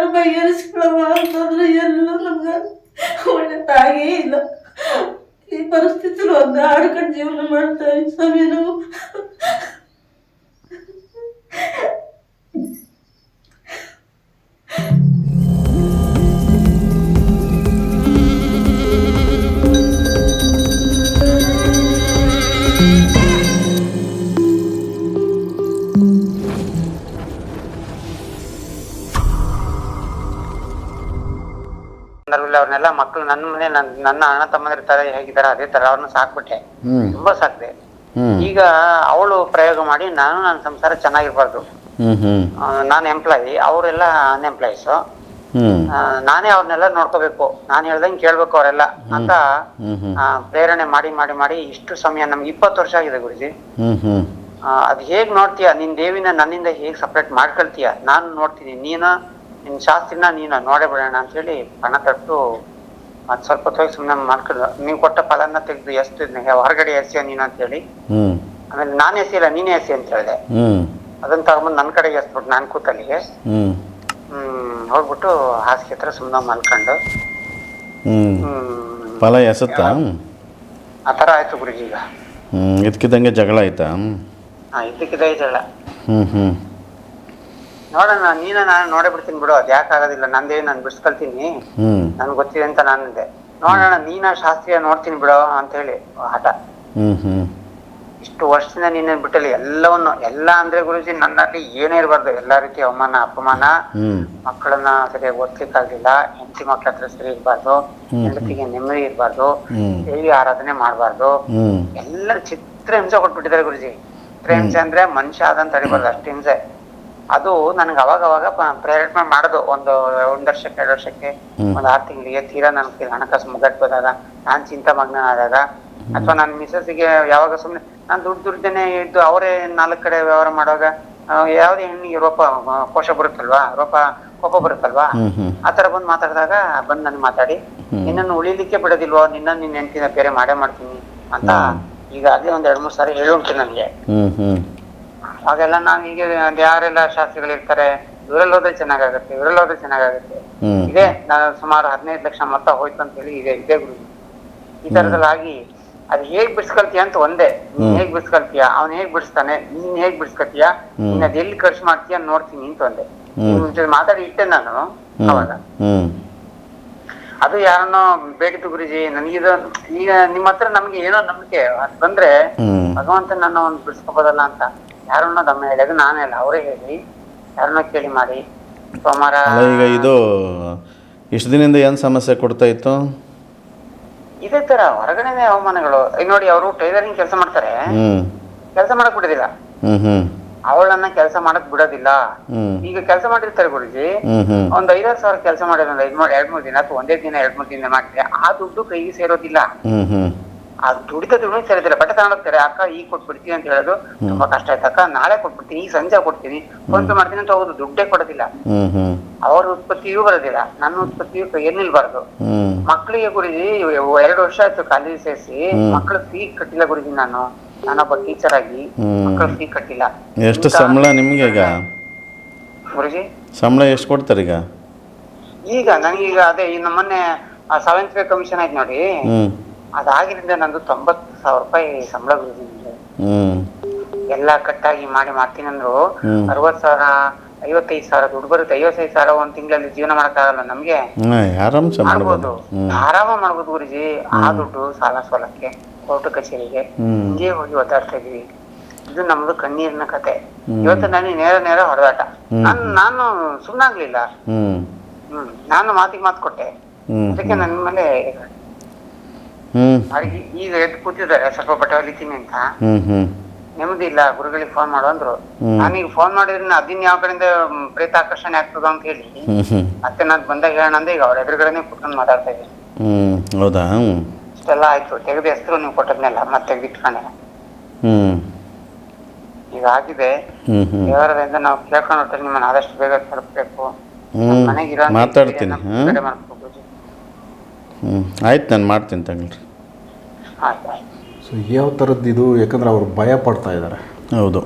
ಏನಾದ್ರು ಬಗೆಹರಿಸ್ಕೊಳವ ಅಂತಂದ್ರೆ ಎಲ್ಲೂ ನಮ್ಗೆ ತಾಯಿ ಇಲ್ಲ. ಈ ಪರಿಸ್ಥಿತಿಲಿ ಒಂದು ಆಡ್ಕೊಂಡು ಜೀವನ ಮಾಡ್ತಾ ಸ್ವಾಮಿ ನಾವು ಸಂದರ್ಭದಲ್ಲಿ ಅವ್ರನ್ನೆಲ್ಲ ಮಕ್ಕಳು ನನ್ನ ಮನೆ ನನ್ ನನ್ನ ಅಣ್ಣ ತಮ್ಮಂದ್ರ ತರ ಹೇಗಿದ್ದಾರೆ ಅದೇ ತರ ಅವ್ರನ್ನ ಸಾಕ್ಬಿಟ್ಟೆ. ಹ್ಮ್. ತುಂಬಾ ಸಾಕ್ದೆ. ಹ್ಮ್. ಈಗ ಅವಳು ಪ್ರಯೋಗ ಮಾಡಿ ನಾನು ನನ್ನ ಸಂಸಾರ ಚೆನ್ನಾಗಿರ್ಬಾರ್ದು. ಹ್ಮ್ ಹ್ಮ್. ಆ, ನಾನು ಎಂಪ್ಲಾಯಿ ಅವರೆಲ್ಲ ಅನ್ಎಂಪ್ಲಾಯೀಸ್ ಹ್ಮ್. ನಾನೇ ಅವ್ರನ್ನೆಲ್ಲ ನೋಡ್ಕೋಬೇಕು. ನಾನು ಹೇಳ್ದಂಗೆ ಕೇಳ್ಬೇಕು ಅವರೆಲ್ಲ ಅಂತ ಹ್ಮ್ ಹ್ಮ್. ಆ, ಪ್ರೇರಣೆ ಮಾಡಿ ಮಾಡಿ ಮಾಡಿ ಇಷ್ಟು ಸಮಯ ನಮ್ಗೆ ಇಪ್ಪತ್ತು ವರ್ಷ ಆಗಿದೆ ಗುರುಜಿ. ಹ್ಮ್ ಹ್ಮ್. ಆ, ಅದ್ ಹೇಗ್ ನೋಡ್ತೀಯ? ನಿನ್ ದೇವಿನ ನನ್ನಿಂದ ಹೇಗ್ ಸಪ್ರೇಟ್ ಮಾಡ್ಕೊಳ್ತೀಯ? ನಾನು ನೋಡ್ತೀನಿ. ನೀನು ನಿನ್ ಶಾಸ್ತ್ರಿನ ನೀನು ನೋಡೇ ಬಿಡೋಣ ಅಂತ ಹೇಳಿ ಪಣ ತಟ್ಟು ಅದ್ ಸ್ವಲ್ಪ ಹೋಗಿ ಸುಮ್ಮನೆ ಮಾಡ್ಕೊಂಡು ನೀವು ಕೊಟ್ಟ ಫಲನ ತೆಗೆದು ಎಷ್ಟು ಹೊರಗಡೆ ಎಸೆಯ ನೀನು ಅಂತ ಹೇಳಿ ಆಮೇಲೆ ನಾನು ಎಸೆಯಲ್ಲ ನೀನೇ ಎಸಿ ಅಂತ ಹೇಳಿದೆ. ಅದನ್ನ ತಗೊಂಬಂದು ನನ್ನ ಕಡೆಗೆ ಎಸ್ಬಿಟ್ಟು ನಾನು ಕೂತಲ್ಲಿಗೆ. ಹ್ಮ್. ಹ್ಮ್ ಹೋಗ್ಬಿಟ್ಟು ಹಾಸಿಗೆ ಹತ್ರ ಸುಮ್ಮನೆ ಮಲ್ಕೊಂಡು. ಫಲ ಎಸತ್ತ? ಆ ಥರ ಆಯ್ತು ಗುರುಜಿ ಈಗ ಇದಕ್ಕಿದ್ದಂಗೆ ಜಗಳ ಆಯ್ತಾ? ಹಾ ಜಗಳ. ಹ್ಮ್ ಹ್ಮ್. ನೋಡೋಣ ನೀನ ನಾನು ನೋಡೇ ಬಿಡ್ತೀನಿ ಬಿಡು ಅದ್ ಯಾಕೆ ಆಗೋದಿಲ್ಲ. ನಂದೇ ನಾನು ಬಿಡಿಸ್ಕೊಳ್ತೀನಿ. ಹ್ಮ್. ನನ್ಗೆ ಗೊತ್ತಿದೆ ಅಂತ ನಾನಿದೆ ನೋಡೋಣ ನೀನ ಶಾಸ್ತ್ರೀಯ ನೋಡ್ತೀನಿ ಬಿಡೋ ಅಂತ ಹೇಳಿ ಹಠ. ಹ್ಮ್ ಹ್ಮ್. ಇಷ್ಟು ವರ್ಷದಿಂದ ನೀನೇನ್ ಬಿಟ್ಟಲ್ಲಿ ಎಲ್ಲವನ್ನು ಎಲ್ಲ ಅಂದ್ರೆ ಗುರುಜಿ ನನ್ನಲ್ಲಿ ಏನೇ ಇರಬಾರ್ದು. ಎಲ್ಲಾ ರೀತಿ ಅವಮಾನ ಅಪಮಾನ ಹ್ಮ್. ಮಕ್ಕಳನ್ನ ಸರಿಯಾಗಿ ಓದ್ಲಿಕ್ಕಾಗ್ಲಿಲ್ಲ ಹೆಂಡತಿ ಮಕ್ಳ ಹತ್ರ ಸರಿ ಇರಬಾರ್ದು ಹೆಂಡತಿಗೆ ನೆಮ್ಮದಿ ಇರಬಾರ್ದು ಹ್ಮ್. ದೇವಿ ಆರಾಧನೆ ಮಾಡಬಾರ್ದು. ಹ್ಮ್. ಎಲ್ಲ ಚಿತ್ರ ಹಿಂಸೆ ಕೊಟ್ಬಿಟ್ಟಿದ್ದಾರೆ ಗುರುಜಿ. ಚಿತ್ರ ಹಿಂಸೆ ಅಂದ್ರೆ ಮನುಷ್ಯ ಆದಂತ ಅರಿಬಾರ್ದು ಅಷ್ಟು ಹಿಂಸೆ. ಅದು ನನಗೆ ಅವಾಗ ಅವಾಗ ಪ್ರೇರಣೆ ಮಾಡೋದು. ಒಂದು ಒಂದ್ ವರ್ಷಕ್ಕೆ ಎರಡು ವರ್ಷಕ್ಕೆ. ಒಂದ್ ಆರು ತಿಂಗಳಿಗೆ ತೀರಾ ನನ್ಗೆ ಹಣಕಾಸು ಮುಗಟ್ ಬಂದಾಗ ನಾನ್ ಚಿಂತಾಮಗ್ನಾದಾಗ ಅಥವಾ ನನ್ನ ಮಿಸಸ್ಸಿಗೆ ಯಾವಾಗ ಸುಮ್ಮನೆ ನಾನು ದುಡ್ಡು ದುಡ್ಡೇನೆ ಇದ್ದು ಅವರೇ ನಾಲ್ಕು ಕಡೆ ವ್ಯವಹಾರ ಮಾಡುವಾಗ ಯಾವ್ದೇ ಹೆಣ್ಣಿಗೆ ರೋಪ ಕೋಶ ಬರುತ್ತಲ್ವಾ ರೋಪ ಕೋಪ ಬರುತ್ತಲ್ವಾ ಆತರ ಬಂದು ಬಂದ್ ಮಾತಾಡಿದಾಗ ಬಂದ್ ನನ್ ಮಾತಾಡಿ ನಿನ್ನನ್ನು ಉಳಿಲಿಕ್ಕೆ ಬಿಡೋದಿಲ್ವೋ ನಿನ್ನ ನಿನ್ನ ಹೆಂಡತಿನ ಬೇರೆ ಮಾಡೇ ಮಾಡ್ತೀನಿ ಅಂತ ಈಗ ಅದೇ ಒಂದ್ ಎರಡ್ ಮೂರ್ ಸಾರಿ ಹೇಳುಂಟು ನನ್ಗೆ. ನಾನು ಈಗ ಅದ್ ಯಾರೆಲ್ಲ ಶಾಸ್ತ್ರಿಗಳು ಇರ್ತಾರೆ ಇವರಲ್ಲಿ ಹೋದ್ರೆ ಚೆನ್ನಾಗಾಗುತ್ತೆ ಇವರಲ್ಲಿ ಹೋದ್ರೆ ಚೆನ್ನಾಗಾಗುತ್ತೆ. ಇದೆ ನಾನು ಸುಮಾರು ಹದಿನೈದು ಲಕ್ಷ ಮೊತ್ತ ಹೋಯ್ತು ಅಂತ ಹೇಳಿ ಇದೆ ಇದೇ ಗುರು. ಈ ತರದಲ್ಲಾಗಿ ಅದ್ ಹೇಗ್ ಬಿಡ್ಸ್ಕೊಳ್ತೀಯ ಅಂತ ಒಂದೇ. ನೀನ್ ಹೇಗ್ ಬಿಡ್ಸ್ಕೊಳ್ತೀಯ? ಅವ್ನ್ ಹೇಗ್ ಬಿಡಿಸ್ತಾನೆ? ನೀನ್ ಹೇಗ್ ಬಿಡಿಸ್ಕೊತೀಯ ನೀನ್ ಅದ್ ಎಲ್ಲಿ ಖರ್ಚು ಮಾಡ್ತೀಯ ನೋಡ್ತೀನಿ ಅಂತ ಒಂದೇ. ಮಾತಾಡಿ ಇಟ್ಟೆ ನಾನು ಅವಾಗ. ಅದು ಯಾರನ್ನೋ ಬೇಕಿತ್ತು ಗುರುಜಿ ನನಗಿದು ಈಗ ನಿಮ್ಮ ಹತ್ರ ನಮ್ಗೆ ಏನೋ ನಂಬಿಕೆ ಅದ್ ಬಂದ್ರೆ ಭಗವಂತ ನನ್ನ ಒಂದು ಬಿಡಿಸ್ಕೋಬೋದಲ್ಲ ಅಂತ. ಯಾರನ್ನೋ ದಮ್ಮ ಹೇಳೋದು ನಾನೇ ಅಲ್ಲ ಅವರೇ ಹೇಳಿ ಯಾರನ್ನ ಕೇಳಿ ಮಾಡಿ. ಸೋಮವಾರ ಈಗ ಇದು ಇಷ್ಟು ದಿನದಿಂದ ಏನು ಸಮಸ್ಯೆ ಕೊಡ್ತಾ ಇತ್ತು? ಇದೇ ತರ ಹೊರಗಡೆನೆ ಅವಮಾನಗಳು. ಈಗ ನೋಡಿ ಅವರು ಟೈಲರಿಂಗ್ ಕೆಲಸ ಮಾಡ್ತಾರೆ. ಕೆಲಸ ಮಾಡಕ್ ಬಿಡೋದಿಲ್ಲ. ಅವಳನ್ನ ಕೆಲಸ ಮಾಡಕ್ ಬಿಡೋದಿಲ್ಲ. ಈಗ ಕೆಲಸ ಮಾಡಿರ್ತಾರೆ ಗುರುಜಿ. ಒಂದ್ ಐದಾರು ಸಾವಿರ ಕೆಲಸ ಮಾಡಿದ್ರೆ ಎರಡ್ ಮೂರ್ ದಿನ ಅಥವಾ ಒಂದೇ ದಿನ ಎರಡ್ ಮೂರ್ ದಿನ ಮಾಡಿದ್ರೆ ಆ ದುಡ್ಡು ಕೈಗೆ ಸೇರೋದಿಲ್ಲ. ಆ ದುಡಿದ ದುಡ್ಡು ಸೇರಿದ್ರೆ ಬಟ್ಟೆ ತಗೊಂಡೋಗ್ತಾರೆ ಅಕ್ಕ ಈಗ ಕೊಟ್ಬಿಡ್ತೀನಿ ಅಂತ ಹೇಳೋದು ತುಂಬಾ ಕಷ್ಟ ಆಯ್ತು. ಅಕ್ಕ ನಾಳೆ ಕೊಟ್ಬಿಡ್ತೀನಿ ಈಗ ಸಂಜೆ ಕೊಡ್ತೀನಿ. ಫೋನ್ ಪೇ ಮಾಡ್ತೀನಿ ಅಂತ ಹೋಗೋದು ದುಡ್ಡೇ ಕೊಡೋದಿಲ್ಲ. ಅವ್ರ ಉತ್ಪತ್ತಿಯೂ ಬರೋದಿಲ್ಲ ನನ್ನ ಉತ್ಪತ್ತಿಯೂ ಕೈಯಲ್ಲಿ ನಿಲ್ಬಾರ್ದು ಮಕ್ಕಳಿಗೆ ಗುರುಜಿ ಎರಡು ವರ್ಷ ಆಯ್ತು ಕಾಲೇಜ್ ಸೇರಿಸಿ ಮಕ್ಕಳ ಫೀ ಕಟ್ಟಿಲ್ಲ ಗುರುಜಿ ನಾನು. ನಾನೊಬ್ಬ ಟೀಚರ್ ಆಗಿ ಮಕ್ಳ ಮಕ್ಕಳ ಫೀ ಕಟ್ಟಿಲ್ಲ. ಎಷ್ಟು ಸಂಬಳ ನಿಮ್ಗೆ ಈಗ? ಗುರುಜಿ ಸಂಬಳ ಎಷ್ಟು ಕೊಡ್ತಾರೆ ಈಗ? ಈಗ ನನಗೀಗ ಅದೇ ಈ ಮೊನ್ನೆ ಸೆವೆಂತ್ ಪೇ ಕಮಿಷನ್ ಆಯ್ತು ನೋಡಿ. ಹ್ಮ್ ಅದಾಗಿರಿಂದ ನಂದು ತೊಂಬತ್ತು ಸಾವಿರ ರೂಪಾಯಿ ಸಂಬಳ ಗುರುಜಿ ಎಲ್ಲಾ ಕಟ್ಟಾಗಿ ಮಾಡಿ ಮಾಡ್ತೀನಿ ಅಂದ್ರು. ಅರವತ್ ಸಾವಿರ ಐವತ್ತೈದು ಸಾವಿರ ದುಡ್ಡು ಬರುತ್ತೆ. ಐವತ್ತೈದು ಸಾವಿರ ಒಂದ್ ತಿಂಗಳಲ್ಲಿ ಜೀವನ ಮಾಡಕ್ಕಾಗಲ್ಲ ನಮ್ಗೆ? ಮಾಡ್ಬೋದು. ಆರಾಮ ಮಾಡ್ಬೋದು ಗುರುಜಿ. ಆ ದುಡ್ಡು ಸಾಲ ಸೋಲಕ್ಕೆ ಕೋರ್ಟ್ ಕಚೇರಿಗೆ ಹಿಂಗೆ ಹೋಗಿ ಒದ್ದಾಡ್ತಾ ಇದೀವಿ ಇದು ನಮ್ದು ಕಣ್ಣೀರಿನ ಕತೆ. ಇವತ್ತು ನನಗೆ ನೇರ ನೇರ ಹೊಡೆದಾಟ ನಾನು ನಾನು ಸುಮ್ಮನಾಗ್ಲಿಲ್ಲ ಹ್ಮ್. ನಾನು ಮಾತಿಗೆ ಮಾತು ಕೊಟ್ಟೆ. ಅದಕ್ಕೆ ನನ್ನ ಮೇಲೆ ಅವ್ರಿಗೆ ಈಗ ಎದ್ದು ಕೂತಿದ್ದಾರೆ ಸ್ವಲ್ಪ ಬಟ್ಟೆ ಹೊಲಿತೀನಿ ಅಂತ ಹ್ಮ್ ಹ್ಮ್. ನೆಮ್ಮದಿ ಇಲ್ಲ ಗುರುಗಳಿಗೆ ಫೋನ್ ಮಾಡು ಅಂದ್ರು. ನಾನೀಗ ಫೋನ್ ಮಾಡಿದ್ರೆ ಅದಿನ್ ಯಾವ ಕಡೆಯಿಂದ ಪ್ರೇತ ಆಕರ್ಷಣೆ ಆಗ್ತದ ಅಂತ ಹೇಳಿ ಹ್ಮ್ ಮತ್ತೆ ನಾನ್ ಬಂದಾಗ ಹೇಳೋಣ ಅಂದ್ರೆ ಈಗ ಅವ್ರ ಎದುರುಗಡೆನೆ ಕುತ್ಕೊಂಡು ಮಾತಾಡ್ತಾ ಇದ್ದೀನಿ. ಹ್ಮ್ ಹೌದಾ? ಇಷ್ಟೆಲ್ಲ ಆಯ್ತು ತೆಗೆದು ಹೆಸರು ನೀವು ಕೊಟ್ಟದ್ನೆಲ್ಲ ಮತ್ತೆ ತೆಗೆದಿಟ್ಕೊಂಡೆ. ಹ್ಮ್. ಈಗ ಆಗಿದೆ. ಹ್ಮ್ ಹ್ಮ್. ದೇವರದಿಂದ ನಾವು ಕೇಳ್ಕೊಂಡು ಹೊಟ್ಟೆ ನಿಮ್ಮನ್ನ ಆದಷ್ಟು ಬೇಗ ತಲುಪಬೇಕು. ಹ್ಮ್. ಮನೆಗಿರೋ ಮಾತಾಡ್ತೀನಿ ಹ್ಞೂ ಆಯ್ತು ನಾನು ಮಾಡ್ತೀನಿ ತಗೊಳ್ರಿ. ಸೊ ಯಾವ ಥರದ್ದು ಇದು? ಯಾಕಂದ್ರೆ ಅವ್ರು ಭಯ ಪಡ್ತಾ ಇದ್ದಾರೆ ಹೌದು.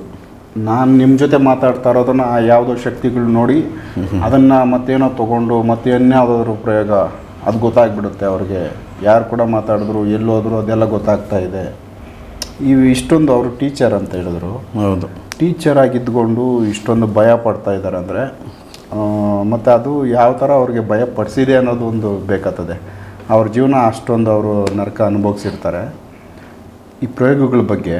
ನಾನು ನಿಮ್ಮ ಜೊತೆ ಮಾತಾಡ್ತಾ ಇರೋದನ್ನ ಆ ಯಾವುದೋ ಶಕ್ತಿಗಳು ನೋಡಿ ಅದನ್ನು ಮತ್ತೇನೋ ತೊಗೊಂಡು ಮತ್ತೆ ಇನ್ಯಾವುದಾದ್ರು ಪ್ರಯೋಗ ಅದು ಗೊತ್ತಾಗ್ಬಿಡುತ್ತೆ ಅವ್ರಿಗೆ. ಯಾರು ಕೂಡ ಮಾತಾಡಿದ್ರು ಎಲ್ಲೋದ್ರು ಅದೆಲ್ಲ ಗೊತ್ತಾಗ್ತಾ ಇದೆ. ಇವು ಇಷ್ಟೊಂದು ಅವರು ಟೀಚರ್ ಅಂತ ಹೇಳಿದ್ರು. ಹೌದು. ಟೀಚರ್ ಆಗಿದ್ದುಕೊಂಡು ಇಷ್ಟೊಂದು ಭಯ ಪಡ್ತಾ ಇದ್ದಾರೆ ಅಂದರೆ ಮತ್ತು ಅದು ಯಾವ ಥರ ಅವ್ರಿಗೆ ಭಯ ಪಡಿಸಿದೆ ಅನ್ನೋದು ಒಂದು ಬೇಕಾಗ್ತದೆ. ಅವ್ರ ಜೀವನ ಅಷ್ಟೊಂದು ಅವರು ನರಕ ಅನುಭವಿಸಿರ್ತಾರೆ. ಈ ಪ್ರಯೋಗಗಳ ಬಗ್ಗೆ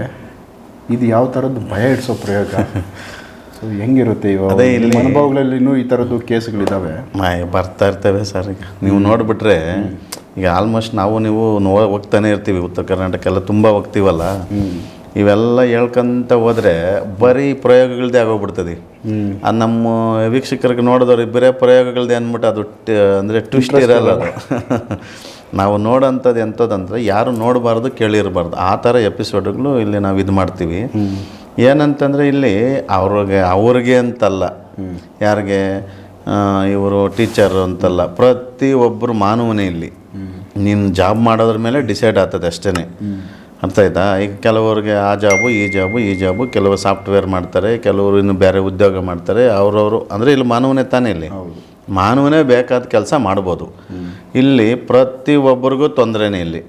ಇದು ಯಾವ ಥರದ್ದು ಭಯ ಇಡಿಸೋ ಪ್ರಯೋಗ? ಸೊ ಹೆಂಗಿರುತ್ತೆ ಇವಾಗ? ಅನುಭವಗಳಲ್ಲಿ ಇನ್ನೂ ಈ ಥರದ್ದು ಕೇಸ್ಗಳಿದ್ದಾವೆ ಮಾಯ ಬರ್ತಾ ಇರ್ತೇವೆ ಸರ್ ಈಗ. ನೀವು ನೋಡಿಬಿಟ್ರೆ ಈಗ ಆಲ್ಮೋಸ್ಟ್ ನಾವು ನೀವು ನೋ ಹೋಗ್ತಾನೆ ಇರ್ತೀವಿ ಉತ್ತರ ಕರ್ನಾಟಕ ಎಲ್ಲ ತುಂಬ ಹೋಗ್ತೀವಲ್ಲ? ಇವೆಲ್ಲ ಹೇಳ್ಕೊಂತ ಹೋದರೆ ಬರೀ ಪ್ರಯೋಗಗಳದ್ದೇ ಆಗೋಗ್ಬಿಡ್ತದೆ. ಅದು ನಮ್ಮ ವೀಕ್ಷಕರಿಗೆ ನೋಡಿದವ್ರು ಬರೀ ಪ್ರಯೋಗಗಳದ್ದೇ ಅಂದ್ಬಿಟ್ಟು ಅದು ಅಂದರೆ ಟ್ವಿಸ್ಟ್ ಇರಲ್ಲ ಅದು. ನಾವು ನೋಡೋಂಥದ್ದು ಎಂಥದ್ದಂದ್ರೆ ಯಾರು ನೋಡಬಾರ್ದು ಕೇಳಿರಬಾರ್ದು. ಆ ಥರ ಎಪಿಸೋಡ್ಗಳು ಇಲ್ಲಿ ನಾವು ಇದು ಮಾಡ್ತೀವಿ. ಏನಂತಂದರೆ ಇಲ್ಲಿ ಅವ್ರಿಗೆ ಅವ್ರಿಗೆ ಅಂತಲ್ಲ. ಯಾರಿಗೆ? ಇವರು ಟೀಚರ್ ಅಂತಲ್ಲ. ಪ್ರತಿ ಒಬ್ಬರು ಮಾನವನೇ ಇಲ್ಲಿ. ನೀನು ಜಾಬ್ ಮಾಡೋದ್ರ ಮೇಲೆ ಡಿಸೈಡ್ ಆಗ್ತದೆ ಅಷ್ಟೇ ಅರ್ಥ ಆಯ್ತಾ ಈಗ ಕೆಲವರಿಗೆ ಆ ಜಾಬು ಈ ಜಾಬು ಈ ಜಾಬು ಕೆಲವರು ಸಾಫ್ಟ್ವೇರ್ ಮಾಡ್ತಾರೆ ಕೆಲವರು ಇನ್ನು ಬೇರೆ ಉದ್ಯೋಗ ಮಾಡ್ತಾರೆ. ಅವರವರು ಅಂದರೆ ಇಲ್ಲಿ ಮಾನವನೇ ತಾನೇ ಇಲ್ಲಿ. ಮಾನವನೇ ಬೇಕಾದ ಕೆಲಸ ಮಾಡ್ಬೋದು. ಇಲ್ಲಿ ಪ್ರತಿ ಒಬ್ಬರಿಗೂ ತೊಂದರೆನೇ ಇಲ್ಲಿ.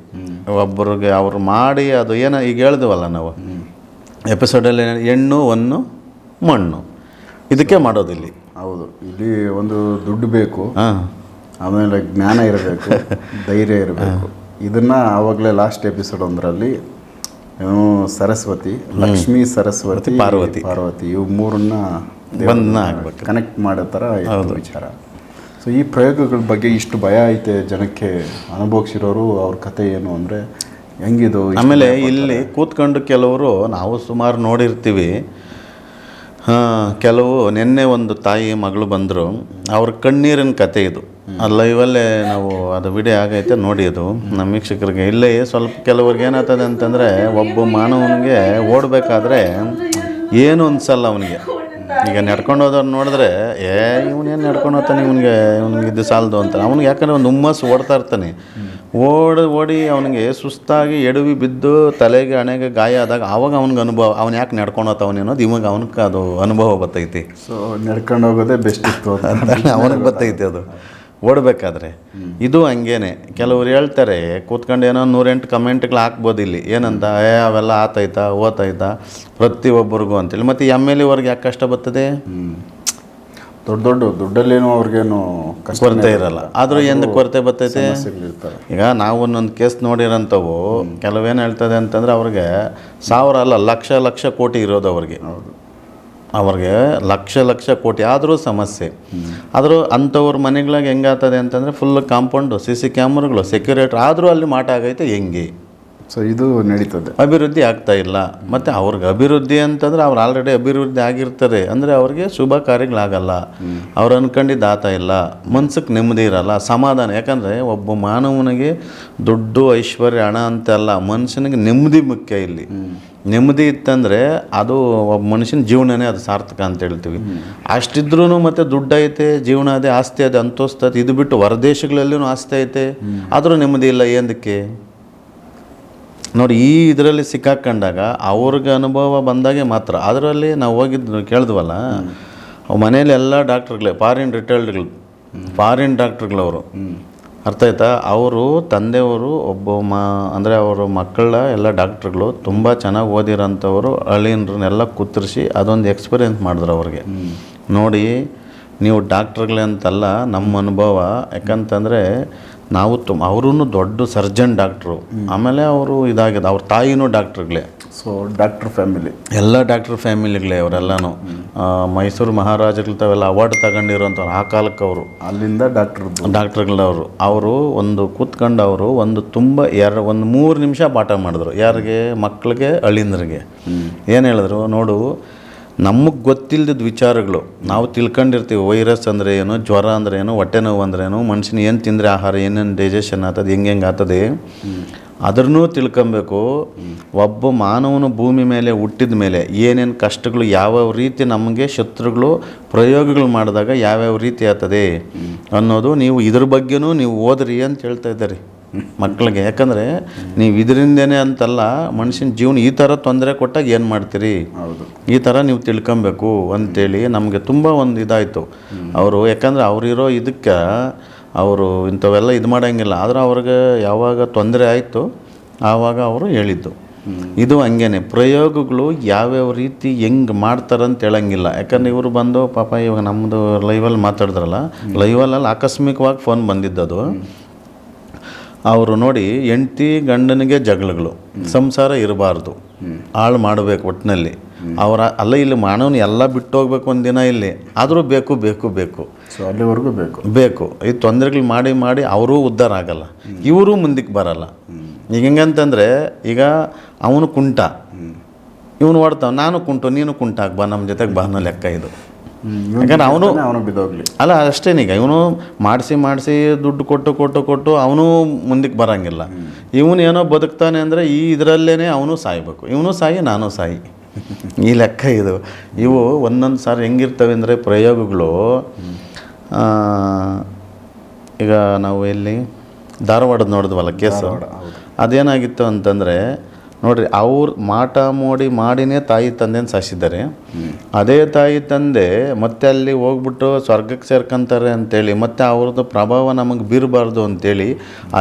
ಒಬ್ಬರಿಗೆ ಅವ್ರು ಮಾಡಿ ಅದು ಏನೋ ಈಗ ಹೇಳಿದ್ವಲ್ಲ ನಾವು? ಎಪಿಸೋಡಲ್ಲಿ ಹೆಣ್ಣು ಒಂದು ಮಣ್ಣು. ಇದಕ್ಕೆ ಮಾಡೋದಿಲ್ಲಿ ಹೌದು. ಇಲ್ಲಿ ಒಂದು ದುಡ್ಡು ಬೇಕು. ಹಾಂ. ಆಮೇಲೆ ಜ್ಞಾನ ಇರಬೇಕು ಧೈರ್ಯ ಇರಬೇಕು. ಇದನ್ನ ಆವಾಗಲೇ ಲಾಸ್ಟ್ ಎಪಿಸೋಡ್ ಒಂದರಲ್ಲಿ ಏನು ಸರಸ್ವತಿ ಲಕ್ಷ್ಮೀ ಸರಸ್ವತಿ ಪಾರ್ವತಿ. ಪಾರ್ವತಿ ಇವು ಮೂರನ್ನ. ಕನೆಕ್ಟ್ ಮಾಡೋ ಥರ ವಿಚಾರ. ಸೊ ಈ ಪ್ರಯೋಗಗಳ ಬಗ್ಗೆ ಇಷ್ಟು ಭಯ ಐತೆ ಜನಕ್ಕೆ ಅನುಭವಿಸಿರೋರು ಅವ್ರ ಕತೆ ಏನು ಅಂದರೆ ಹೆಂಗಿದು ಆಮೇಲೆ ಇಲ್ಲಿ ಕೂತ್ಕೊಂಡು ಕೆಲವರು ನಾವು ಸುಮಾರು ನೋಡಿರ್ತೀವಿ. ಕೆಲವು ನಿನ್ನೆ ಒಂದು ತಾಯಿ ಮಗಳು ಬಂದರು. ಅವ್ರ ಕಣ್ಣೀರಿನ ಕತೆ ಇದು. ಲೈವಲ್ಲೇ ನಾವು ಅದು ವಿಡಿಯೋ ಆಗೈತೆ ನೋಡಿ ಅದು. ನಮ್ಮ ವೀಕ್ಷಕರಿಗೆ ಇಲ್ಲೇ ಸ್ವಲ್ಪ ಕೆಲವ್ರಿಗೆ ಏನಾಗ್ತದೆ ಅಂತಂದರೆ ಒಬ್ಬ ಮಾನವನಿಗೆ ಓಡಬೇಕಾದ್ರೆ ಏನು ಅನ್ಸಲ್ಲ ಅವನಿಗೆ. ಈಗ ನಡ್ಕೊಂಡು ಹೋದವ್ರು ನೋಡಿದ್ರೆ ಏ ಇವನೇನು ನಡ್ಕೊಂಡು ಹೋಗ್ತಾನೆ ಇವನಿಗೆ ಇವನಿಗೆ ಇದು ಸಾಲದು ಅಂತ. ಅವ್ನಿಗೆ ಯಾಕಂದ್ರೆ ಒಂದು ಹುಮ್ಮಸ್ಸು ಓಡ್ತಾ ಇರ್ತಾನೆ. ಓಡಿ ಓಡಿ ಅವನಿಗೆ ಸುಸ್ತಾಗಿ ಎಡವಿ ಬಿದ್ದು ತಲೆಗೆ ಹಣೆಗೆ ಗಾಯ ಆದಾಗ ಆವಾಗ ಅವ್ನಿಗೆ ಅನುಭವ ಅವ್ನು ಯಾಕೆ ನಡ್ಕೊಂಡು ಹೋಗ್ತಾವನೆ ಅನ್ನೋದು ಇವಾಗ ಅವನಿಗೆ ಅದು ಅನುಭವ ಬರ್ತೈತಿ. ಸೊ ನಡ್ಕೊಂಡು ಹೋಗೋದೇ ಬೆಸ್ಟ್ ಇತ್ತು ಅಂತ. ಅವನಿಗೆ ಬರ್ತೈತಿ ಅದು. ಓಡಬೇಕಾದ್ರೆ. ಇದು ಹಂಗೇನೆ. ಕೆಲವ್ರು ಹೇಳ್ತಾರೆ ಕೂತ್ಕೊಂಡು ಏನೋ ನೂರೆಂಟು ಕಮೆಂಟ್ಗಳು ಹಾಕ್ಬೋದು ಇಲ್ಲಿ. ಏನಂತ ಏ ಅವೆಲ್ಲ ಆತೈತಾ ಓತಾಯ್ತಾ ಪ್ರತಿಯೊಬ್ಬರಿಗೂ ಅಂತೇಳಿ. ಮತ್ತು ಎಂ ಎಲ್ ಎವರೆಗೆ ಯಾಕೆ ಕಷ್ಟ ಬರ್ತದೆ? ದೊಡ್ಡ ದೊಡ್ಡ ದುಡ್ಡಲ್ಲೇನೋ ಅವ್ರಿಗೇನು ಕಷ್ಟ ಕೊರತೆ ಇರಲ್ಲ. ಆದರೂ ಎಂದು ಕೊರತೆ ಬರ್ತೈತೆ? ಈಗ ನಾವು ಒಂದೊಂದು ಕೇಸ್ ನೋಡಿರೋಂಥವು ಕೆಲವೇನು ಹೇಳ್ತದೆ ಅಂತಂದ್ರೆ ಅವ್ರಿಗೆ ಸಾವಿರ ಅಲ್ಲ ಲಕ್ಷ ಲಕ್ಷ ಕೋಟಿ ಇರೋದು ಅವ್ರಿಗೆ. ಅವ್ರಿಗೆ ಲಕ್ಷ ಲಕ್ಷ ಕೋಟಿ ಆದರೂ ಸಮಸ್ಯೆ. ಆದರೂ ಅಂಥವ್ರ ಮನೆಗಳಾಗ ಹೆಂಗಾಗ್ತದೆ ಅಂತಂದರೆ ಫುಲ್ ಕಾಂಪೌಂಡು ಸಿ ಸಿ ಕ್ಯಾಮ್ರಾಗಳು ಸೆಕ್ಯೂರಿಟಿ ಆದರೂ ಅಲ್ಲಿ ಮಾಟ ಆಗೈತೆ ಹೆಂಗೆ? ಸೊ ಇದು ನಡೀತದೆ. ಅಭಿವೃದ್ಧಿ ಆಗ್ತಾ ಇಲ್ಲ. ಮತ್ತು ಅವ್ರಿಗೆ ಅಭಿವೃದ್ಧಿ ಅಂತಂದರೆ ಅವ್ರು ಆಲ್ರೆಡಿ ಅಭಿವೃದ್ಧಿ ಆಗಿರ್ತಾರೆ. ಅಂದರೆ ಅವ್ರಿಗೆ ಶುಭ ಕಾರ್ಯಗಳಾಗಲ್ಲ. ಅವ್ರು ಅಂದ್ಕೊಂಡಿದ್ದು ಆತ ಇಲ್ಲ. ಮನ್ಸಕ್ಕೆ ನೆಮ್ಮದಿ ಇರಲ್ಲ. ಸಮಾಧಾನ. ಯಾಕಂದರೆ ಒಬ್ಬ ಮಾನವನಿಗೆ ದುಡ್ಡು ಐಶ್ವರ್ಯ ಹಣ ಅಂತೆಲ್ಲ ಮನುಷ್ಯನಿಗೆ ನೆಮ್ಮದಿ ಮುಖ್ಯ ಇಲ್ಲಿ. ನೆಮ್ಮದಿ ಇತ್ತಂದರೆ ಅದು ಒಬ್ಬ ಮನುಷ್ಯನ ಜೀವನನೇ ಅದು ಸಾರ್ಥಕ ಅಂತ ಹೇಳ್ತೀವಿ. ಅಷ್ಟಿದ್ರೂ ಮತ್ತೆ ದುಡ್ಡು ಐತೆ, ಜೀವನ ಅದೇ, ಆಸ್ತಿ ಅದೇ ಅಂತೋಸ್ತದೆ ಇದು ಬಿಟ್ಟು ಹೊರದೇಶಗಳಲ್ಲೂ ಆಸ್ತಿ ಐತೆ. ಆದರೂ ನೆಮ್ಮದಿ ಇಲ್ಲ ಏನಕ್ಕೆ ನೋಡಿ, ಈ ಇದರಲ್ಲಿ ಸಿಕ್ಕಾಕೊಂಡಾಗ ಅವ್ರಿಗೆ ಅನುಭವ ಬಂದಾಗೆ ಮಾತ್ರ. ಅದರಲ್ಲಿ ನಾವು ಹೋಗಿದ್ದು ಕೇಳಿದ್ವಲ್ಲ ಮನೇಲಿ ಎಲ್ಲ ಡಾಕ್ಟ್ರುಗಳೇ, ಫಾರಿನ್ ರಿಟೈರ್ಡ್ಗಳು, ಫಾರಿನ್ ಡಾಕ್ಟ್ರುಗಳವರು. ಅರ್ಥ ಆಯ್ತಾ? ಅವರು ತಂದೆಯವರು ಒಬ್ಬ ಮ ಅಂದರೆ ಅವರು ಮಕ್ಕಳ ಎಲ್ಲ ಡಾಕ್ಟ್ರುಗಳು ತುಂಬ ಚೆನ್ನಾಗಿ ಓದಿರೋಂಥವ್ರು ಹಳ್ಳಿಯನ್ರನ್ನೆಲ್ಲ ಕುತ್ತರಿಸಿ ಅದೊಂದು ಎಕ್ಸ್ಪೀರಿಯೆನ್ಸ್ ಮಾಡಿದ್ರು ಅವ್ರಿಗೆ. ನೋಡಿ ನೀವು ಡಾಕ್ಟ್ರುಗಳೇ ಅಂತಲ್ಲ ನಮ್ಮ ಅನುಭವ. ಯಾಕಂತಂದರೆ ನಾವು ತುಂಬ ಅವರೂ ದೊಡ್ಡ ಸರ್ಜನ್ ಡಾಕ್ಟ್ರು. ಆಮೇಲೆ ಅವರು ಇದಾಗಿದೆ ಅವ್ರ ತಾಯಿನೂ ಡಾಕ್ಟ್ರುಗಳೇ. So doctor family. ಎಲ್ಲ ಡಾಕ್ಟ್ರ್ ಫ್ಯಾಮಿಲಿಗಳೇ ಅವರೆಲ್ಲನೂ. ಮೈಸೂರು ಮಹಾರಾಜಗಳು ತಾವೆಲ್ಲ ಅವಾರ್ಡ್ ತಗೊಂಡಿರೋಂಥವ್ರು ಆ ಕಾಲಕ್ಕೆ ಅವರು. ಅಲ್ಲಿಂದ ಡಾಕ್ಟ್ರ್ ಡಾಕ್ಟ್ರುಗಳವರು. ಅವರು ಒಂದು ಕೂತ್ಕೊಂಡು ಅವರು ಒಂದು ತುಂಬ ಎರಡು ಒಂದು ಮೂರು ನಿಮಿಷ ಪಾಠ ಮಾಡಿದ್ರು. ಯಾರಿಗೆ? ಮಕ್ಕಳಿಗೆ ಅಳಿಂದ್ರಿಗೆ ಏನು ಹೇಳಿದ್ರು? ನೋಡು ನಮಗೆ ಗೊತ್ತಿಲ್ಲದ ವಿಚಾರಗಳು. ನಾವು ತಿಳ್ಕೊಂಡಿರ್ತೀವಿ, ವೈರಸ್ ಅಂದರೆ ಏನು, ಜ್ವರ ಅಂದರೆ ಏನು, ಹೊಟ್ಟೆ ನೋವು ಅಂದ್ರೆ ಏನು ಮನುಷ್ಯನ ಏನು ತಿಂದರೆ ಆಹಾರ, ಏನೇನು ಡೈಜೆಷನ್ ಆಗ್ತದೆ, ಹೆಂಗೆ ಹೆಂಗೆ ಆಗ್ತದೆ ಅದನ್ನೂ ತಿಳ್ಕೊಬೇಕು. ಒಬ್ಬ ಮಾನವನು ಭೂಮಿ ಮೇಲೆ ಹುಟ್ಟಿದ ಮೇಲೆ ಏನೇನು ಕಷ್ಟಗಳು, ಯಾವ್ಯಾವ ರೀತಿ ನಮಗೆ ಶತ್ರುಗಳು, ಪ್ರಯೋಗಗಳು ಮಾಡಿದಾಗ ಯಾವ್ಯಾವ ರೀತಿ ಆಗ್ತದೆ ಅನ್ನೋದು ನೀವು ಇದ್ರ ಬಗ್ಗೆನೂ ನೀವು ಓದ್ರಿ ಅಂತ ಹೇಳ್ತಾ ಇದ್ದಾರೆ. ಮಕ್ಕಳಿಗೆ ಯಾಕಂದರೆ ನೀವು ಇದರಿಂದೇನೆ ಅಂತಲ್ಲ ಮನುಷ್ಯನ ಜೀವನ ಈ ಥರ ತೊಂದರೆ ಕೊಟ್ಟಾಗ ಏನು ಮಾಡ್ತೀರಿ? ಹೌದು. ಈ ಥರ ನೀವು ತಿಳ್ಕೊಬೇಕು ಅಂತೇಳಿ ನಮಗೆ ತುಂಬ ಒಂದು ಇದಾಯಿತು. ಅವರು ಯಾಕಂದರೆ ಅವರಿರೋ ಇದಕ್ಕೆ ಅವರು ಇಂಥವೆಲ್ಲ ಇದು ಮಾಡೋಂಗಿಲ್ಲ. ಆದರೆ ಅವ್ರಿಗೆ ಯಾವಾಗ ತೊಂದರೆ ಆಯಿತು ಆವಾಗ ಅವರು ಹೇಳಿದ್ದು. ಇದು ಹಂಗೇನೆ. ಪ್ರಯೋಗಗಳು ಯಾವ್ಯಾವ ರೀತಿ ಹೆಂಗೆ ಮಾಡ್ತಾರಂತ ಹೇಳಂಗಿಲ್ಲ. ಯಾಕಂದ್ರೆ ಇವರು ಬಂದು ಪಾಪ ಇವಾಗ ನಮ್ಮದು ಲೈವಲ್ಲಿ ಮಾತಾಡಿದ್ರಲ್ಲ ಲೈವಲ್ಲಿ ಆಕಸ್ಮಿಕವಾಗಿ ಫೋನ್ ಬಂದಿದ್ದದು. ಅವರು ನೋಡಿ ಹೆಂಡ್ತಿ ಗಂಡನಿಗೆ ಜಗಳಗಳು ಸಂಸಾರ ಇರಬಾರ್ದು. ಹಾಳು ಮಾಡಬೇಕು ಒಟ್ಟಿನಲ್ಲಿ ಅವರ ಅಲ್ಲ ಇಲ್ಲಿ ಮಾನವನ ಎಲ್ಲ ಬಿಟ್ಟು ಹೋಗ್ಬೇಕು ಒಂದಿನ ಇಲ್ಲಿ. ಆದರೂ ಬೇಕು ಬೇಕು ಬೇಕು. ಸೊ ಅಲ್ಲಿವರೆಗೂ ಬೇಕು. ಬೇಕು. ಈ ತೊಂದರೆಗಳು ಮಾಡಿ ಮಾಡಿ ಅವರೂ ಉದ್ಧಾರ ಆಗಲ್ಲ ಇವರು ಮುಂದಕ್ಕೆ ಬರಲ್ಲ. ಈಗ ಹೆಂಗಂತಂದರೆ ಈಗ ಅವನು ಕುಂಟ. ಇವನು ಓಡ್ತಾವ ನಾನು ಕುಂಟು ನೀನು ಕುಂಟಾಕ್ ಬಾ ನಮ್ಮ ಜೊತೆಗೆ ಬಾ ಅನ್ನೋ ಲೆಕ್ಕ ಇದು. ಯಾಕಂದ್ರೆ ಅವನು ಅವನು ಬಿದ್ದೋಗ್ಲಿ. ಅಲ್ಲ ಅಷ್ಟೇನೀಗ ಇವನು ಮಾಡಿಸಿ ಮಾಡಿಸಿ ದುಡ್ಡು ಕೊಟ್ಟು ಕೊಟ್ಟು ಕೊಟ್ಟು ಅವನು ಮುಂದಕ್ಕೆ ಬರಂಗಿಲ್ಲ. ಇವನು ಏನೋ ಬದುಕ್ತಾನೆ ಅಂದರೆ ಈ ಇದರಲ್ಲೇ ಅವನು ಸಾಯ್ಬೇಕು. ಇವನು ಸಾಯಿ ನಾನು ಸಾಯಿ. ಈ ಲೆಕ್ಕ ಇದು. ಇವು ಒಂದೊಂದು ಸಾರಿ ಹೆಂಗಿರ್ತವೆ ಅಂದರೆ ಪ್ರಯೋಗಗಳು. ಈಗ ನಾವು ಎಲ್ಲಿ ಧಾರವಾಡದ ನೋಡಿದ್ವಲ್ಲ ಕೇಸು? ಅದೇನಾಗಿತ್ತು ಅಂತಂದರೆ ನೋಡ್ರಿ, ಅವ್ರು ಮಾಟ ಮೋಡಿ ಮಾಡಿನೇ ತಾಯಿ ತಂದೆನ ಸಾಯಿಸಿದ್ದಾರೆ. ಅದೇ ತಾಯಿ ತಂದೆ ಮತ್ತೆ ಅಲ್ಲಿ ಹೋಗ್ಬಿಟ್ಟು ಸ್ವರ್ಗಕ್ಕೆ ಸೇರ್ಕೊಂತಾರೆ ಅಂತೇಳಿ, ಮತ್ತೆ ಅವ್ರದ್ದು ಪ್ರಭಾವ ನಮಗೆ ಬೀರಬಾರ್ದು ಅಂತೇಳಿ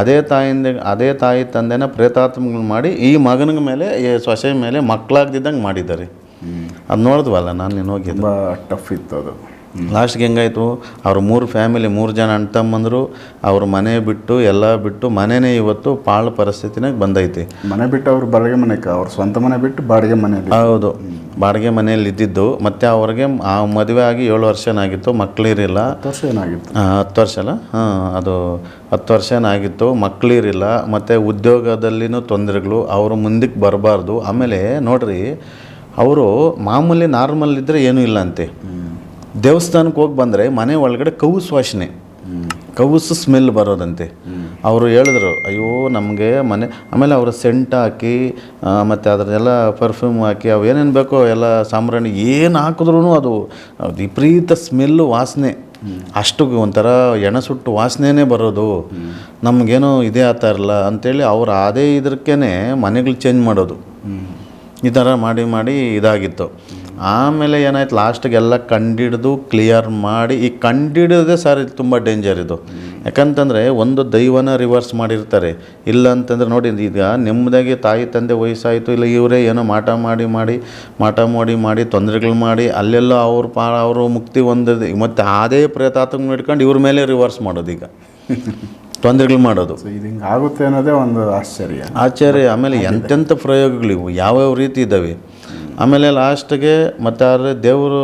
ಅದೇ ತಾಯಿಂದ, ಅದೇ ತಾಯಿ ತಂದೆನ ಪ್ರೇತಾತ್ಮಗಳು ಮಾಡಿ ಈ ಮಗನ ಮೇಲೆ, ಈ ಸೊಸೆ ಮೇಲೆ ಮಕ್ಕಳಾಗ್ದಿದ್ದಂಗೆ ಮಾಡಿದ್ದಾರೆ. ಅದು ನೋಡಿದ್ವಲ್ಲ ನಾನು ನೀನು ತುಂಬ ಟಫ್ ಇತ್ತು ಅದು. ಲಾಸ್ಟ್ಗೆ ಹೆಂಗಾಯಿತು? ಅವ್ರ ಮೂರು ಫ್ಯಾಮಿಲಿ ಮೂರು ಜನ ಅಣ್ಣ ತಮ್ಮಂದರು ಅವ್ರ ಮನೆ ಬಿಟ್ಟು ಎಲ್ಲ ಬಿಟ್ಟು ಮನೆನೇ ಇವತ್ತು ಪಾಳು ಪರಿಸ್ಥಿತಿನಾಗ ಬಂದೈತಿ. ಮನೆ ಬಿಟ್ಟು ಅವ್ರು ಬಾಡಿಗೆ ಮನೆಗೆ ಅವ್ರ ಸ್ವಂತ ಮನೆ ಬಿಟ್ಟು ಬಾಡಿಗೆ ಮನೆಯಲ್ಲಿ? ಹೌದು. ಬಾಡಿಗೆ ಮನೆಯಲ್ಲಿ ಇದ್ದಿದ್ದು ಮತ್ತು ಅವ್ರಿಗೆ ಆ ಮದುವೆ ಆಗಿ ಏಳು ವರ್ಷನಾಗಿತ್ತು ಮಕ್ಕಳಿರಿಲ್ಲ ಹತ್ತು ವರ್ಷ ಏನಾಗಿತ್ತು? ಹತ್ತು ವರ್ಷ ಅಲ್ಲ? ಹಾಂ ಅದು ಹತ್ತು ವರ್ಷನಾಗಿತ್ತು ಮಕ್ಕಳಿರಿಲ್ಲ ಮತ್ತು ಉದ್ಯೋಗದಲ್ಲಿನೂ ತೊಂದರೆಗಳು. ಅವರು ಮುಂದಕ್ಕೆ ಬರಬಾರ್ದು. ಆಮೇಲೆ ನೋಡ್ರಿ ಅವರು ಮಾಮೂಲಿ ನಾರ್ಮಲ್ ಇದ್ದರೆ ಏನೂ ಇಲ್ಲ ಅಂತೆ. ದೇವಸ್ಥಾನಕ್ಕೆ ಹೋಗಿ ಬಂದರೆ ಮನೆ ಒಳಗಡೆ ಕವುಸು ವಾಸನೆ. ಕವುಸು ಸ್ಮೆಲ್ ಬರೋದಂತೆ. ಅವರು ಹೇಳಿದ್ರು, ಅಯ್ಯೋ, ನಮಗೆ ಮನೆ ಆಮೇಲೆ ಅವರು ಸೆಂಟ್ ಹಾಕಿ ಮತ್ತು ಅದರದೆಲ್ಲ ಪರ್ಫ್ಯೂಮ್ ಹಾಕಿ, ಅವು ಏನೇನು ಬೇಕೋ ಎಲ್ಲ ಸಾಂಬ್ರಾಣಿ ಏನು ಹಾಕಿದ್ರೂ ಅದು ಅದು ವಿಪರೀತ ಸ್ಮೆಲ್ಲು ವಾಸನೆ. ಅಷ್ಟು ಒಂಥರ ಎಣ ಸುಟ್ಟು ವಾಸನೆನೇ ಬರೋದು. ನಮಗೇನೋ ಇದೇ ಆಗ್ತಾ ಇರಲ್ಲ ಅಂಥೇಳಿ ಅವ್ರು ಅದೇ ಇದಕ್ಕೇ ಮನೆಗಳು ಚೇಂಜ್ ಮಾಡೋದು. ಈ ಥರ ಮಾಡಿ ಮಾಡಿ ಇದಾಗಿತ್ತು. ಆಮೇಲೆ ಏನಾಯ್ತು ಲಾಸ್ಟಿಗೆಲ್ಲ ಕಂಡಿಡಿದು ಕ್ಲಿಯರ್ ಮಾಡಿ ಈ ಕಂಡಿಡಿಯೋದೇ ಸರ್ ಇದು ತುಂಬ ಡೇಂಜರ್ ಇದು. ಯಾಕಂತಂದರೆ ಒಂದು ದೈವನ ರಿವರ್ಸ್ ಮಾಡಿರ್ತಾರೆ. ಇಲ್ಲ ಅಂತಂದ್ರೆ ನೋಡಿ ಈಗ ನಿಮ್ಮದಾಗಿ ತಾಯಿ ತಂದೆ ವಯಸ್ಸಾಯಿತು ಇಲ್ಲ ಇವರೇ ಏನೋ ಮಾಟ ಮಾಡಿ ಮಾಡಿ ಮಾಟ ಮಾಡಿ ಮಾಡಿ ತೊಂದರೆಗಳು ಮಾಡಿ ಅಲ್ಲೆಲ್ಲ ಅವ್ರ ಪಾ ಅವರು ಮುಕ್ತಿ ಹೊಂದಿದೆ. ಮತ್ತು ಅದೇ ಪ್ರಯತ್ನ ಇಟ್ಕೊಂಡು ಇವ್ರ ಮೇಲೆ ರಿವರ್ಸ್ ಮಾಡೋದು ಈಗ. ತೊಂದರೆಗಳು ಮಾಡೋದು. ಇದು ಹಿಂಗೆ ಆಗುತ್ತೆ ಅನ್ನೋದೇ ಒಂದು ಆಶ್ಚರ್ಯ. ಆಶ್ಚರ್ಯ. ಆಮೇಲೆ ಎಂತೆಂಥ ಪ್ರಯೋಗಗಳಿವು ಯಾವ್ಯಾವ ರೀತಿ ಇದ್ದಾವೆ ಆಮೇಲೆ ಲಾಸ್ಟ್ಗೆ ಮತ್ತು ಅವ್ರ ದೇವರು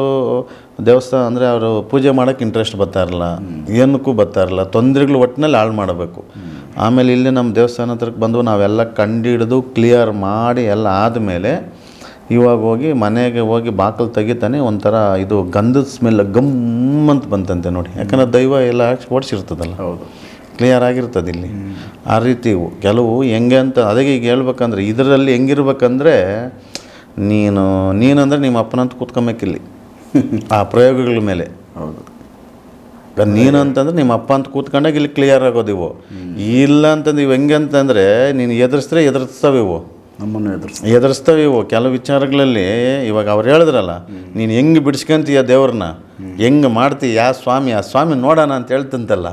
ದೇವಸ್ಥಾನ ಅಂದರೆ ಅವರು ಪೂಜೆ ಮಾಡೋಕ್ಕೆ ಇಂಟ್ರೆಸ್ಟ್ ಬರ್ತಾ ಇರಲ್ಲ. ಏನಕ್ಕೂ ಬರ್ತಾ ಇರಲ್ಲ. ತೊಂದರೆಗಳು ಒಟ್ಟಿನಲ್ಲಿ ಹಾಳು ಮಾಡಬೇಕು. ಆಮೇಲೆ ಇಲ್ಲಿ ನಮ್ಮ ದೇವಸ್ಥಾನ ಹತ್ರಕ್ಕೆ ಬಂದು ನಾವೆಲ್ಲ ಕಂಡಿಡಿದು ಕ್ಲಿಯರ್ ಮಾಡಿ ಎಲ್ಲ ಆದಮೇಲೆ ಇವಾಗ ಹೋಗಿ ಮನೆಗೆ ಹೋಗಿ ಬಾಕಲು ತೆಗಿತಾನೆ ಒಂಥರ ಇದು ಗಂಧದ ಸ್ಮೆಲ್ ಗಮ್ ಅಂತ ಬಂತಂತೆ ನೋಡಿ. ಯಾಕಂದ್ರೆ ದೈವ ಎಲ್ಲ ಓಡಿಸಿರ್ತದಲ್ಲ. ಹೌದು. ಕ್ಲಿಯರ್ ಆಗಿರ್ತದೆ ಇಲ್ಲಿ. ಆ ರೀತಿ ಕೆಲವು ಹೆಂಗೆ ಅಂತ ಅದಕ್ಕೆ ಈಗ ಹೇಳ್ಬೇಕಂದ್ರೆ ಇದರಲ್ಲಿ ಹೆಂಗಿರ್ಬೇಕಂದ್ರೆ ನೀನು ನೀನಂದ್ರೆ ನಿಮ್ಮ ಅಪ್ಪನಂತ ಕೂತ್ಕೊಬೇಕಿಲ್ಲಿ. ಆ ಪ್ರಯೋಗಗಳ ಮೇಲೆ. ಹೌದು. ನೀನು ಅಂತಂದ್ರೆ ನಿಮ್ಮ ಅಪ್ಪ ಅಂತ ಕೂತ್ಕೊಂಡಾಗ ಇಲ್ಲಿ ಕ್ಲಿಯರ್ ಆಗೋದು ಇವು. ಇಲ್ಲ ಅಂತಂದು ಇವು ಹೆಂಗೆ ಅಂತಂದರೆ ನೀನು ಎದುರಿಸಿದ್ರೆ ಎದುರಿಸ್ತಾವೆ ಇವು. ನಮ್ಮನ್ನು ಎದುರಿಸಿ ಎದುರಿಸ್ತವೆ ಇವು. ಕೆಲವು ವಿಚಾರಗಳಲ್ಲಿ ಇವಾಗ ಅವ್ರು ಹೇಳಿದ್ರಲ್ಲ ನೀನು ಹೆಂಗೆ ಬಿಡಿಸ್ಕೊಂತೀಯ ದೇವ್ರನ್ನ? ಹೆಂಗೆ ಮಾಡ್ತೀಯ? ಯಾ ಸ್ವಾಮಿ ಆ ಸ್ವಾಮಿ ನೋಡೋಣ ಅಂತ ಹೇಳ್ತಂತಲ್ಲ.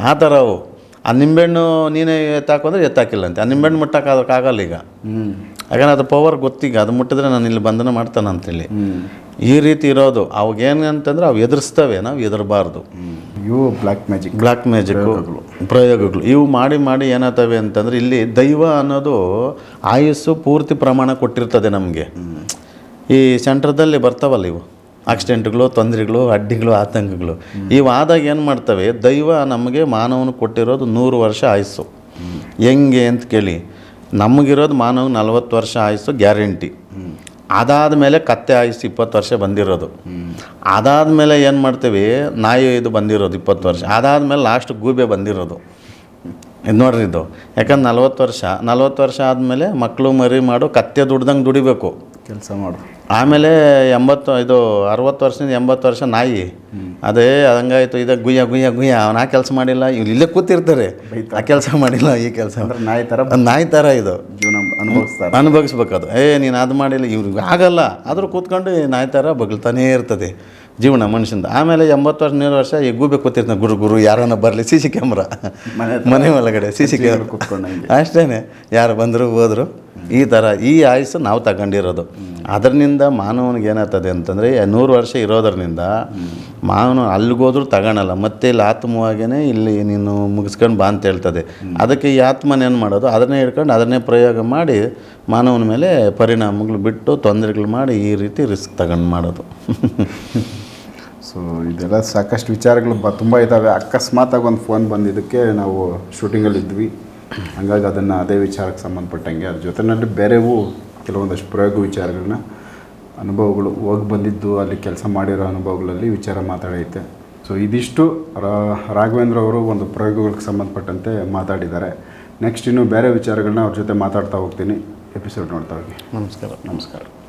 ಆ ಥರ ಅವು. ಆ ನಿಂಬೆಹಣ್ಣು ನೀನೇ ಎತ್ತಾಕೋದ್ರೆ ಎತ್ತಾಕಿಲ್ಲ ಅಂತೆ. ಆ ನಿಂಬೆಹಣ್ಣು ಮುಟ್ಟಕ್ಕಾಗಲ್ಲ ಈಗ. ಹ್ಞೂ ಯಾಕಂದ್ರೆ ಅದು ಪವರ್ ಗೊತ್ತೀಗ ಅದು ಮುಟ್ಟಿದ್ರೆ ನಾನು ಇಲ್ಲಿ ಬಂಧನ ಮಾಡ್ತಾನೆ ಅಂತೇಳಿ. ಈ ರೀತಿ ಇರೋದು. ಅವಾಗೇನು ಅಂತಂದ್ರೆ ಅವು ಎದುರಿಸ್ತವೆ ನಾವು ಎದುರಬಾರ್ದು. ಇವು ಬ್ಲ್ಯಾಕ್ ಮ್ಯಾಜಿಕ್. ಬ್ಲ್ಯಾಕ್ ಮ್ಯಾಜಿಕ್ಕು ಪ್ರಯೋಗಗಳು. ಇವು ಮಾಡಿ ಮಾಡಿ ಏನಾಗ್ತವೆ ಅಂತಂದ್ರೆ ಇಲ್ಲಿ ದೈವ ಅನ್ನೋದು ಆಯುಸ್ಸು ಪೂರ್ತಿ ಪ್ರಮಾಣ ಕೊಟ್ಟಿರ್ತದೆ ನಮಗೆ. ಈ ಸೆಂಟ್ರದಲ್ಲಿ ಬರ್ತಾವಲ್ಲ ಇವು. ಆಕ್ಸಿಡೆಂಟ್ಗಳು ತೊಂದರೆಗಳು ಅಡ್ಡಿಗಳು ಆತಂಕಗಳು. ಇವಾದಾಗ ಏನು ಮಾಡ್ತವೆ? ದೈವ ನಮಗೆ ಮಾನವನ ಕೊಟ್ಟಿರೋದು ನೂರು ವರ್ಷ ಆಯುಸ್ಸು. ಹೆಂಗೆ ಅಂತ ಕೇಳಿ. ನಮಗಿರೋದು ಮಾನವ ನಲ್ವತ್ತು ವರ್ಷ ಆಯುಸ್ಸು ಗ್ಯಾರಂಟಿ. ಅದಾದಮೇಲೆ ಕತ್ತೆ ಆಯುಸ್ಸು ಇಪ್ಪತ್ತು ವರ್ಷ ಬಂದಿರೋದು. ಅದಾದ ಮೇಲೆ ಏನು ಮಾಡ್ತೀವಿ? ನಾಯಿ ಇದು ಬಂದಿರೋದು ಇಪ್ಪತ್ತು ವರ್ಷ. ಅದಾದಮೇಲೆ ಲಾಸ್ಟ್ ಗೂಬೆ ಬಂದಿರೋದು. ಇದು ನೋಡ್ರಿ ಇದು. ಯಾಕಂದ್ರೆ ನಲ್ವತ್ತು ವರ್ಷ ನಲ್ವತ್ತು ವರ್ಷ ಆದಮೇಲೆ ಮಕ್ಕಳು ಮರಿ ಮಾಡು, ಕತ್ತೆ ದುಡ್ದಂಗೆ ದುಡಿಬೇಕು. ಕೆಲಸ ಮಾಡು ಆಮೇಲೆ ಎಂಬತ್ತು ಇದು ಅರವತ್ತು ವರ್ಷದಿಂದ ಎಂಬತ್ತು ವರ್ಷ ನಾಯಿ. ಅದೇ ಹಂಗಾಯ್ತು ಇದು ಗುಯ್ಯ ಗುಯ್ಯ ಗುಯ್ಯ ಅವ್ನು ಆ ಕೆಲಸ ಮಾಡಿಲ್ಲ ಇವ್ರು ಇಲ್ಲೇ ಕೂತಿರ್ತಾರೆ. ಆ ಕೆಲಸ ಮಾಡಿಲ್ಲ ಈ ಕೆಲಸ. ನಾಯಿ ಥರ ನಾಯಿ ಥರ ಇದು. ಜೀವನ ಅನುಭವಿಸ್ತಾರೆ. ಅನುಭವಿಸ್ಬೇಕು ಅದು. ಏ ನೀನು ಅದು ಮಾಡಿಲ್ಲ ಇವ್ರಿಗೆ ಆಗಲ್ಲ. ಆದರೂ ಕೂತ್ಕೊಂಡು ನಾಯಿ ಥರ ಬಗಲ್ತಾನೇ ಇರ್ತದೆ ಜೀವನ ಮನುಷ್ಯಂದು. ಆಮೇಲೆ ಎಂಬತ್ತು ವರ್ಷ ನೂರು ವರ್ಷ ಈ ಗೂಬೆ ಕೂತಿರ್ತಾನೆ ಗುರು ಗುರು ಯಾರನ್ನ ಬರಲಿ ಸಿ ಸಿ ಕ್ಯಾಮ್ರಾ. ಮನೆ ಮನೆ ಒಳಗಡೆ ಸಿ ಸಿ ಕ್ಯಾಮ್ರಾ. ಕೂತ್ಕೊಂಡು ಅಷ್ಟೇ ಯಾರು ಬಂದರು ಹೋದರು. ಈ ಥರ ಈ ಆಯಸ್ಸು ನಾವು ತಗೊಂಡಿರೋದು. ಅದರಿಂದ ಮಾನವನಿಗೆ ಏನಾಗ್ತದೆ ಅಂತಂದರೆ ನೂರು ವರ್ಷ ಇರೋದ್ರಿಂದ ಮಾನವ ಅಲ್ಲಿಗೋದ್ರೂ ತಗೊಳಲ್ಲ. ಮತ್ತೆ ಇಲ್ಲಿ ಆತ್ಮವಾಗೇ ಇಲ್ಲಿ ನೀನು ಮುಗಿಸ್ಕೊಂಡು ಬಾ ಅಂತ ಹೇಳ್ತದೆ. ಅದಕ್ಕೆ ಈ ಆತ್ಮನ ಏನು ಮಾಡೋದು? ಅದನ್ನೇ ಹಿಡ್ಕೊಂಡು ಅದನ್ನೇ ಪ್ರಯೋಗ ಮಾಡಿ ಮಾನವನ ಮೇಲೆ ಪರಿಣಾಮಗಳು ಬಿಟ್ಟು ತೊಂದರೆಗಳು ಮಾಡಿ ಈ ರೀತಿ ರಿಸ್ಕ್ ತಗೊಂಡು ಮಾಡೋದು. ಸೊ ಇದೆಲ್ಲ ಸಾಕಷ್ಟು ವಿಚಾರಗಳು ಬ ತುಂಬ ಇದ್ದಾವೆ ಅಕಸ್ಮಾತಾಗಿ ಒಂದು ಫೋನ್ ಬಂದಿದ್ದಕ್ಕೆ ನಾವು ಶೂಟಿಂಗಲ್ಲಿ ಇದ್ವಿ ಹಂಗಾಗಿ ಅದನ್ನು ಅದೇ ವಿಚಾರಕ್ಕೆ ಸಂಬಂಧಪಟ್ಟಂಗೆ ಅದ್ರ ಜೊತೆಯಲ್ಲಿ ಬೇರೆವು ಕೆಲವೊಂದಷ್ಟು ಪ್ರಯೋಗ ವಿಚಾರಗಳನ್ನ ಅನುಭವಗಳು ಹೋಗಿ ಬಂದಿದ್ದು ಅಲ್ಲಿ ಕೆಲಸ ಮಾಡಿರೋ ಅನುಭವಗಳಲ್ಲಿ ವಿಚಾರ ಮಾತಾಡೈತೆ. ಸೊ ಇದಿಷ್ಟು ರಾ- ರಾಘವೇಂದ್ರ ಅವರು ಒಂದು ಪ್ರಯೋಗಗಳಿಗೆ ಸಂಬಂಧಪಟ್ಟಂತೆ ಮಾತಾಡಿದ್ದಾರೆ. ನೆಕ್ಸ್ಟ್ ಇನ್ನೂ ಬೇರೆ ವಿಚಾರಗಳನ್ನ ಅವ್ರ ಜೊತೆ ಮಾತಾಡ್ತಾ ಹೋಗ್ತೀನಿ. ಎಪಿಸೋಡ್ ನೋಡ್ತಾ ಹೋಗಿ. ನಮಸ್ಕಾರ. ನಮಸ್ಕಾರ.